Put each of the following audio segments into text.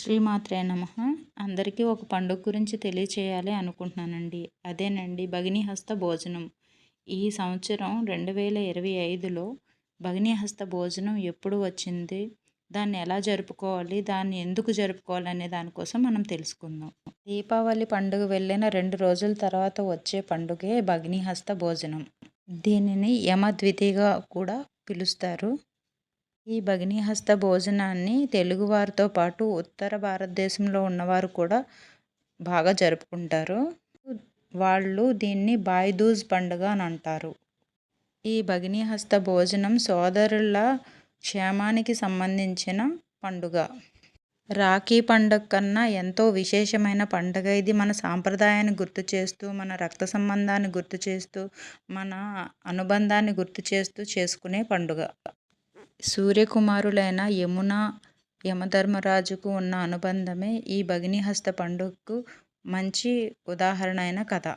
శ్రీమాత్రే నమ. అందరికీ ఒక పండుగ గురించి తెలియచేయాలి అనుకుంటున్నానండి. అదేనండి భగినీహస్త భోజనం. ఈ సంవత్సరం రెండు వేల ఇరవై ఐదులో భగినీహస్త భోజనం ఎప్పుడు వచ్చింది? దాన్ని ఎలా జరుపుకోవాలి? దాన్ని ఎందుకు జరుపుకోవాలి అనే దానికోసం మనం తెలుసుకుందాం. దీపావళి పండుగ వెళ్ళిన రెండు రోజుల తర్వాత వచ్చే పండుగే భగినీహస్త భోజనం. దీనిని యమద్వితిగా కూడా పిలుస్తారు. ఈ భగినీహస్త భోజనాన్ని తెలుగువారితో పాటు ఉత్తర భారతదేశంలో ఉన్నవారు కూడా బాగా జరుపుకుంటారు. వాళ్ళు దీన్ని బాయ్దూజ్ పండుగ అని అంటారు. ఈ భగినీహస్త భోజనం సోదరుల క్షేమానికి సంబంధించిన పండుగ. రాఖీ పండుగ కన్నా ఎంతో విశేషమైన పండుగ ఇది. మన సాంప్రదాయాన్ని గుర్తు చేస్తూ మన రక్త సంబంధాన్ని గుర్తు చేస్తూ మన అనుబంధాన్ని గుర్తు చేస్తూ చేసుకునే పండుగ. సూర్యకుమారులైన యమున యమధర్మరాజుకు ఉన్న అనుబంధమే ఈ భగినీహస్త పండుగకు మంచి ఉదాహరణ అయిన కథ.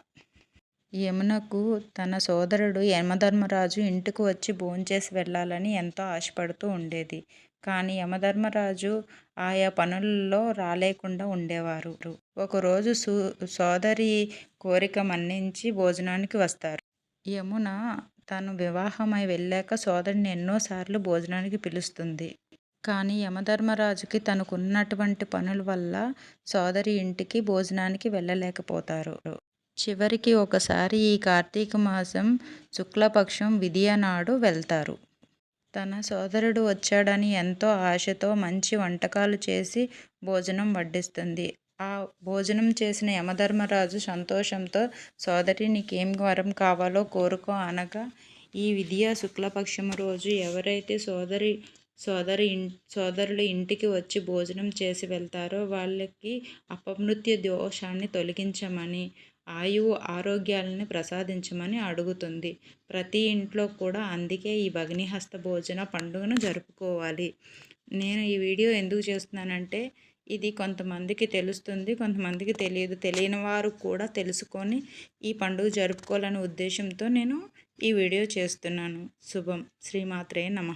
యమునకు తన సోదరుడు యమధర్మరాజు ఇంటికి వచ్చి భోంచేసి వెళ్ళాలని ఎంతో ఆశపడుతూ ఉండేది. కానీ యమధర్మరాజు ఆయా పనుల్లో రాలేకుండా ఉండేవారు. ఒకరోజు సూ సోదరి కోరిక మన్నించి భోజనానికి వస్తారు. యమున తను వివాహమై వెళ్ళాక సోదరిని ఎన్నోసార్లు భోజనానికి పిలుస్తుంది. కానీ యమధర్మరాజుకి తనకున్నటువంటి పనుల వల్ల సోదరి ఇంటికి భోజనానికి వెళ్ళలేకపోతారు. చివరికి ఒకసారి ఈ కార్తీక మాసం శుక్లపక్షం విధియ నాడు వెళ్తారు. తన సోదరుడు వచ్చాడని ఎంతో ఆశతో మంచి వంటకాలు చేసి భోజనం వడ్డిస్తుంది. ఆ భోజనం చేసిన యమధర్మరాజు సంతోషంతో సోదరి నీకేం వరం కావాలో కోరుకో అనగా ఈ విద్యా శుక్లపక్షము రోజు ఎవరైతే సోదరి సోదరి ఇన్ సోదరుల ఇంటికి వచ్చి భోజనం చేసి వెళ్తారో వాళ్ళకి అపమృత్య దోషాన్ని తొలగించమని ఆయువు ఆరోగ్యాలని ప్రసాదించమని అడుగుతుంది. ప్రతి ఇంట్లో కూడా అందుకే ఈ భగ్నిహస్త భోజన పండుగను జరుపుకోవాలి. నేను ఈ వీడియో ఎందుకు చేస్తున్నానంటే ఇది కొంతమందికి తెలుస్తుంది కొంతమందికి తెలియదు. తెలియని వారు కూడా తెలుసుకొని ఈ పండుగ జరుపుకోవాలనే ఉద్దేశంతో నేను ఈ వీడియో చేస్తున్నాను. శుభం. శ్రీమాత్రే నమ.